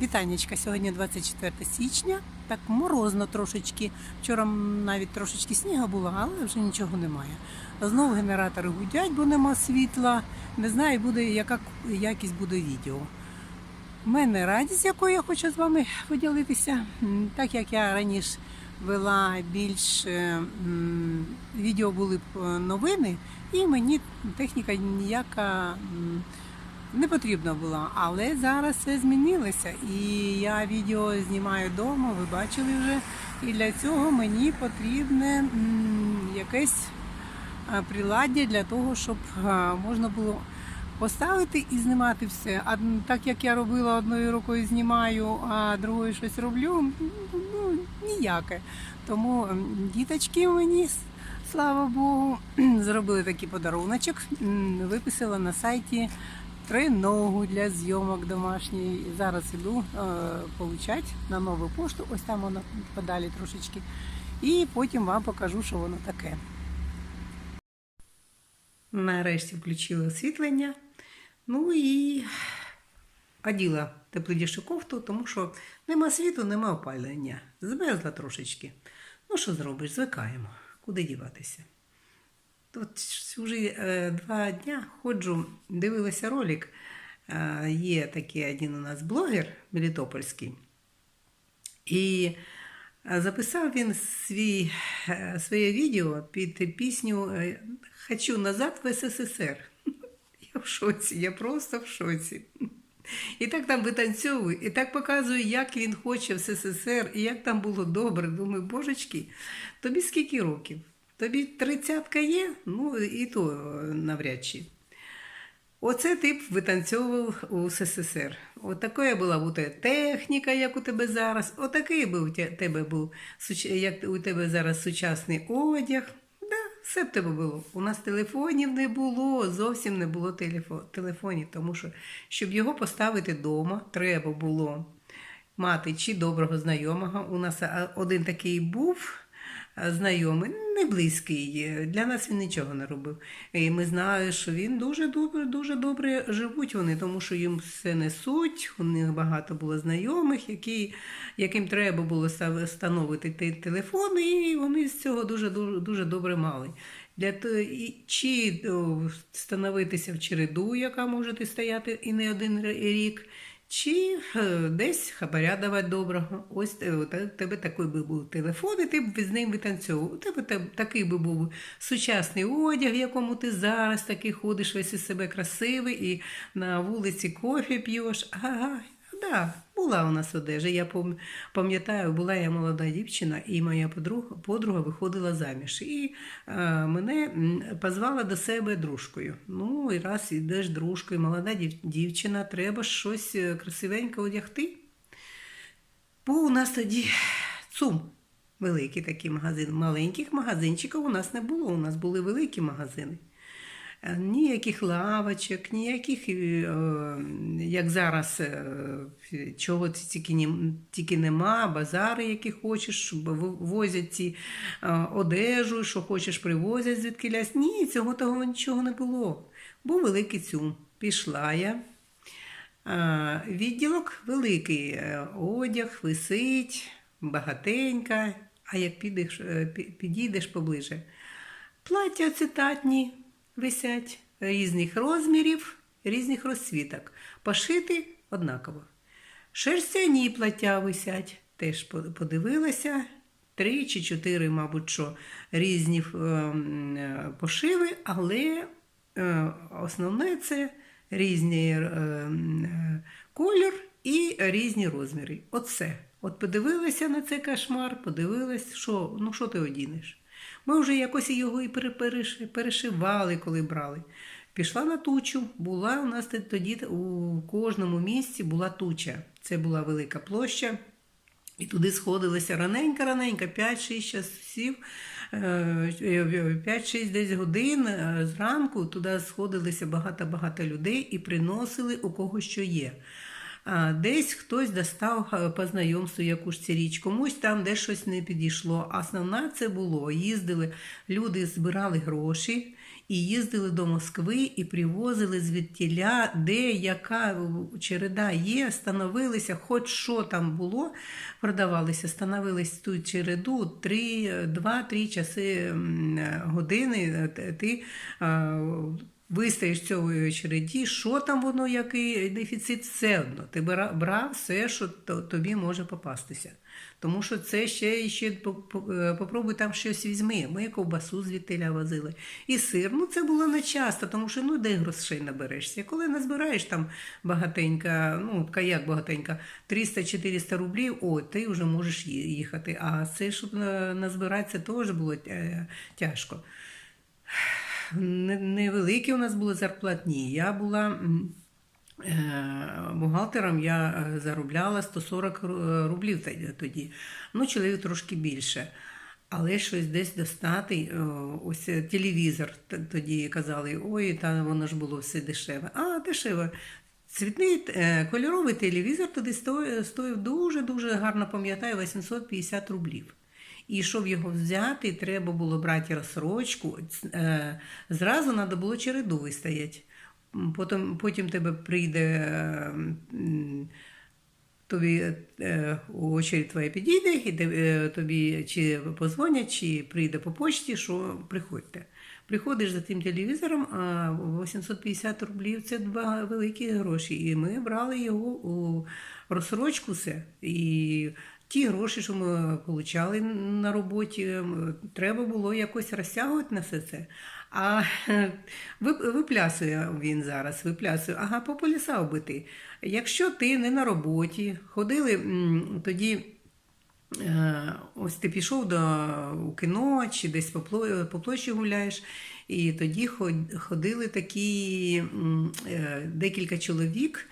Вітанечка, сьогодні 24 січня. Так морозно трошечки. Вчора навіть трошечки снігу було, але вже нічого немає. Знову генератори гудять, бо нема світла. Не знаю, буде яка якість буде відео. У мене радість, якою я хочу з вами поділитися. Так як я раніше вела більш е, відео були б е, новини, і мені техніка ніяка. Не потрібна була, але зараз все змінилося. І я відео знімаю вдома, ви бачили вже. І для цього мені потрібне якесь приладдя для того, щоб можна було поставити і знімати все. А так як я робила одною рукою знімаю, а другою щось роблю, ну ніяке. Тому діточки мені. Слава Богу, зробили такий подаруночок. Виписала на сайті триногу для зйомок домашньої. Зараз іду е, получати на нову пошту. Ось там воно подалі трошечки. І потім вам покажу, що воно таке. Нарешті включила освітлення. Ну і оділа теплідішу кофту, тому що нема світу, нема опалення. Змерзла трошечки. Ну, що зробиш? Звикаємо. Куди діватися? От вже е, два дня ходжу, дивилася ролик. Е, є такий один у нас блогер Мелітопольський. І е, записав він свій, своє відео під пісню Хочу назад в СССР. Я в шоці, я просто в шоці. І так там витанцьовую, і так показую, як він хоче в СССР, і як там було добре. Думаю, божечки, тобі скільки років? Тобі тридцятка є? Ну і то е, навряд чи. Оце ти б витанцьовував у СССР. Отакою була у тебе техніка, як у тебе зараз. Отакий би у тебе був, як у тебе зараз сучасний одяг. Да, все б тебе було. У нас телефонів не було, зовсім не було телефонів, тому що, щоб його поставити вдома, треба було мати чи доброго знайомого. У нас один такий був знайомий, не близький. Для нас він нічого не робив. І ми знаємо, що він дуже добре, дуже добре живуть вони, тому що їм все несуть. У них багато було знайомих, які, яким треба було встановити те- телефон, і вони з цього дуже дуже, дуже добре мали. Для то- і- чи о, встановитися в череду, яка може стояти і не один рік, чи е, десь хабаря давати доброго. Ось е, у тебе такий би був телефон, і ти б з ним витанцьовував. У тебе те- такий би був сучасний одяг, в якому ти зараз такий ходиш, весь із себе красивий, і на вулиці кофе п'єш. Ага, да, була у нас одежа. Я пам'ятаю, була я молода дівчина, і моя подруга, подруга виходила заміж. І е, мене позвала до себе дружкою. Ну, і раз ідеш дружкою, молода дів- дівчина, треба щось е, красивеньке одягти. Був у нас тоді ЦУМ, великий такий магазин. Маленьких магазинчиків у нас не було, у нас були великі магазини. Е, Ніяких лавочок, ніяких, е, е, як зараз, чого тільки, тільки нема, базари, які хочеш, возять ці одежу, що хочеш, привозять звідкилясь. Ні, цього того нічого не було. Був великий цюм. Пішла я. Відділок великий, одяг висить, багатенька, а як підеш, е, підійдеш поближе. Плаття цитатні висять різних розмірів, різних розцвіток. Пошити однаково. Шерстяні плаття висять, теж подивилася. Три чи чотири, мабуть, що різні е, е, пошиви, але е, основне це різний е, колір і різні розміри. Оце. От подивилася на цей кошмар, подивилась, що, ну що ти одінеш. Ми вже якось його і перешивали, коли брали. Пішла на тучу. Була у нас тоді у кожному місці була туча. Це була велика площа. І туди сходилися раненько-раненько, 5-6 часів, е, 5-6 десь годин е, зранку туди сходилися багато-багато людей і приносили у кого що є. А десь хтось достав е, по знайомству якусь цю річ, комусь там десь щось не підійшло. Основна це було. Їздили, люди збирали гроші і їздили до Москви і привозили звідтіля, де яка череда є, становилися, хоч що там було, продавалися, становились ту череду 3, 2-3 часи години. Ти вистоїш в цій череді, що там воно, який дефіцит, все одно. Ти брав все, що тобі може попастися. Тому що це ще, ще е, попробуй там щось візьми. Ми ковбасу звідтиля возили. І сир. Ну це було не часто, тому що ну де грошей наберешся. Коли назбираєш там багатенька, ну така як багатенька, 300-400 рублів, о, ти вже можеш їхати. А це, щоб на- назбирати, це теж було е, тяжко. Не- Невеликі у нас були зарплатні. Я була. Е, Бухгалтером я е, заробляла 140 рублів тоді-. Ну, чоловік трошки більше. Але щось десь достати, е, ось е, телевізор тоді казали, ой, та воно ж було все дешеве. А, дешеве. Цвітний е, кольоровий телевізор тоді стоїв дуже-дуже гарно пам'ятаю, 850 рублів. І щоб його взяти, треба було брати розсрочку. Е, Зразу треба було череду вистояти. Потім, потім тебе прийде е, тобі е, очередь твоя підійде, і тобі чи позвонять, чи прийде по почті, що приходьте. Приходиш за тим телевізором, а 850 рублів це два великі гроші. І ми брали його у розсрочку все. І ті гроші, що ми отримали на роботі, треба було якось розтягувати на все це. А виплясує він зараз, виплясує, ага, по поліса оббити. Якщо ти не на роботі, ходили тоді. Е, Ось ти пішов до кіно чи десь по площі гуляєш, і тоді ходили такі е, декілька чоловік,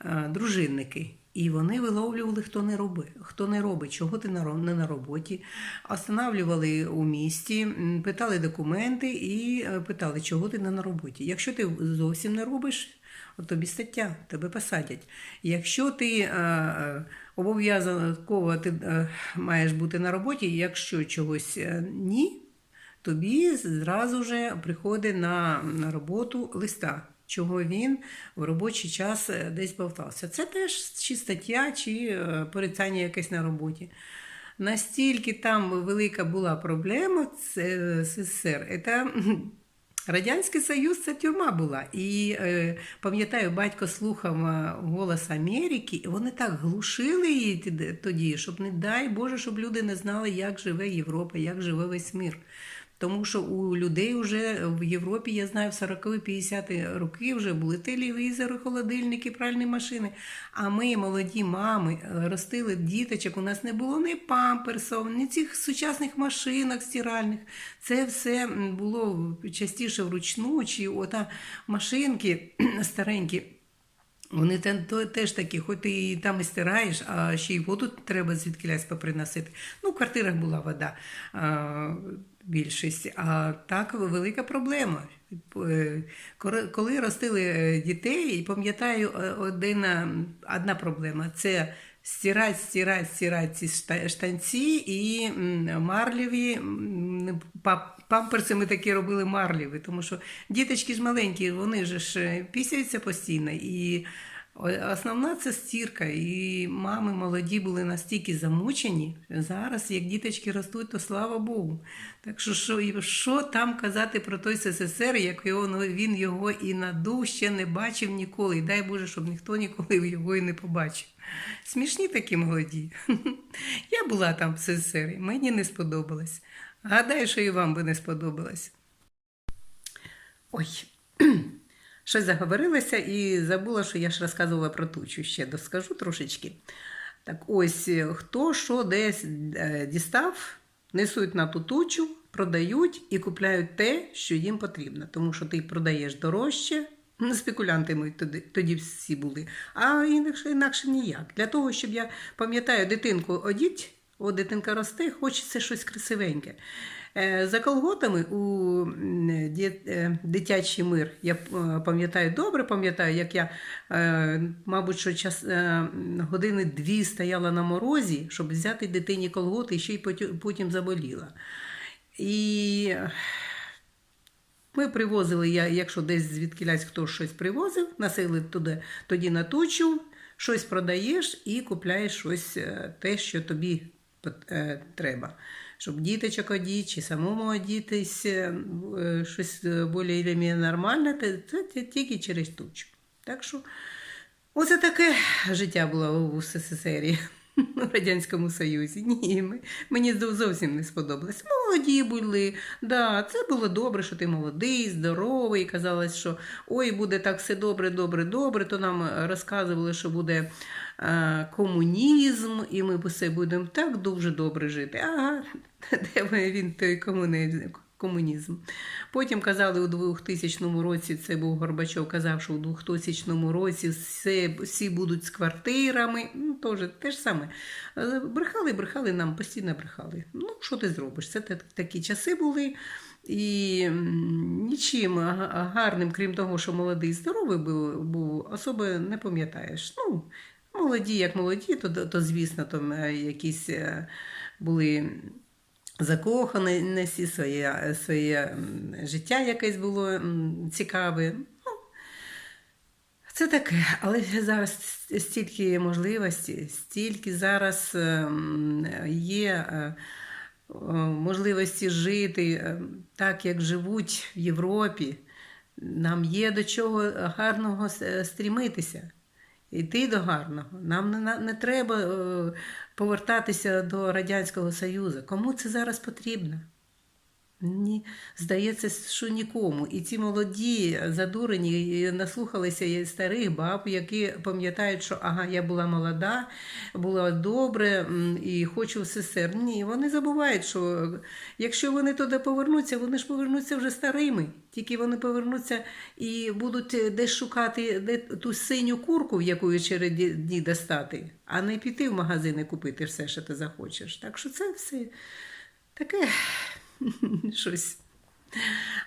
е, дружинники. І вони виловлювали, хто не робить, хто не робить, чого ти не на роботі. Останавлювали у місті, питали документи і е, питали, чого ти не на роботі. Якщо ти зовсім не робиш, тобі стаття, тебе посадять. Якщо ти е, е, обов'язково ти маєш бути на роботі, якщо чогось ні, тобі зразу же приходить на, на роботу листа, чого він в робочий час е, десь болтався. Це теж чи стаття, чи е, порицання якесь на роботі. Настільки там велика була проблема це СССР. Це Радянський Союз це тюрма була. І е, пам'ятаю, батько слухав е, голос Америки, і вони так глушили її тоді, щоб не дай Боже, щоб люди не знали, як живе Європа, як живе весь мир. Тому що у людей вже в Європі, я знаю, в 40-50 роки вже були телевізори, холодильники, пральні машини. А ми, молоді мами, ростили діточок. У нас не було ні памперсів, ні цих сучасних машинок стиральних. Це все було частіше вручну, чи ота машинки старенькі. Вони то- теж такі, хоч ти і там і стираєш, а ще й воду треба звідкилясь поприносити. Ну, в квартирах була вода а, більшість. А так велика проблема. Е, коли- ростили е, дітей, пам'ятаю, е, одна, одна проблема це стирати, стирати, стирати ці шта- штанці і м, памперси ми такі робили марлеві, тому що діточки ж маленькі, вони ж ж пісяються постійно. І основна це стірка. І мами молоді були настільки замучені. Зараз, як діточки ростуть, то слава Богу. Так що, що, що там казати про той СССР, як його, ну, він його і надув, ще не бачив ніколи. І дай Боже, щоб ніхто ніколи його і не побачив. Смішні такі молоді. Я була там в СССР, мені не сподобалось. Гадаю, що і вам би не сподобалось. Ой, щось заговорилася і забула, що я ж розказувала про тучу. Ще доскажу трошечки. Так ось, хто що десь е, дістав, несуть на ту тучу, продають і купляють те, що їм потрібно. Тому що ти продаєш дорожче. Ну, спекулянти тоді, тоді всі були, а інакше, інакше ніяк. Для того, щоб я пам'ятаю, дитинку одіть, о, дитинка росте, хочеться щось красивеньке. Е, За колготами у е, дитячий мир, я е, пам'ятаю добре, пам'ятаю, як я, мабуть, що час, години дві стояла на морозі, щоб взяти дитині колготи, і ще й потім- заболіла. І Ми привозили, я- якщо десь звідкілясь хтось щось привозив, носили туди, тоді на тучу, щось продаєш і купляєш щось те, що тобі треба. Щоб діточок одіти, чи самому одітись, е, е, щось е, більш нормальне, це, тільки через тучу. Так що Оце таке життя було в СССР, в Радянському Союзі. Ні, мені зовсім не сподобалось. Молоді були, да, це було добре, що ти молодий, здоровий. Казалось, що ой, буде так все добре, добре, добре. То нам е, розказували, що буде е, комунізм, і ми все будемо так дуже добре жити. Ага, де він той комунізм? комунізм. Потім казали у 2000 році, це був Горбачов, казав, що у 2000 році все, всі будуть з квартирами. Ну, теж те саме. Е, Брехали, брехали нам, постійно брехали. Ну, що ти зробиш? Це такі часи були. І нічим гарним, крім того, що молодий здоровий був, був особи не пам'ятаєш. Ну, молоді, як молоді, то, то звісно, там е, якісь е, були закоханості, своє, своє життя якесь було цікаве. Ну, це таке, але зараз стільки можливостей, стільки зараз є е, е, можливості жити так, як живуть в Європі. Нам є до чого гарного стрімитися. Йти до гарного. Нам не, не треба е, повертатися до Радянського Союзу. Кому це зараз потрібно? Ні, здається, що нікому. І ці молоді, задурені, наслухалися старих баб, які пам'ятають, що ага, я була молода, була добре і хочу в СССР. Ні, вони забувають, що якщо вони туди повернуться, вони ж повернуться вже старими. Тільки вони повернуться і будуть десь шукати де ту синю курку, в яку через дні достати, а не піти в магазин і купити все, що ти захочеш. Так що це все таке щось.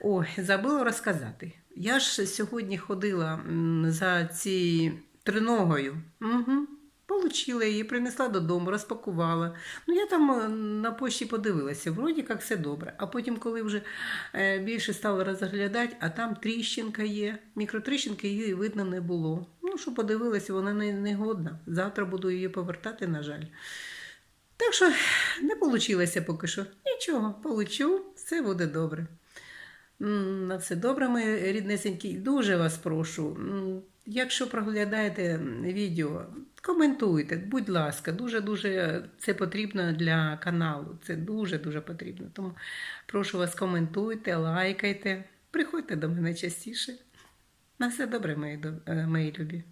Ой, забула розказати. Я ж сьогодні ходила за цією триногою. Угу. Получила її, принесла додому, розпакувала. Ну, я там е, на пошті подивилася, вроді як все добре. А потім, коли вже е, більше стала розглядати, а там тріщинка є. Мікротріщинки її видно не було. Ну, що подивилася, вона не, не годна. Завтра буду її повертати, на жаль. Так що не вийшло поки що. Нічого, получу, все буде добре. На все добре, мої ріднесенькі. Дуже вас прошу. Якщо проглядаєте відео, коментуйте, будь ласка, дуже-дуже це потрібно для каналу. Це дуже-дуже потрібно. Тому прошу вас, коментуйте, лайкайте, приходьте до мене частіше. На все добре, мої, е, мої любі.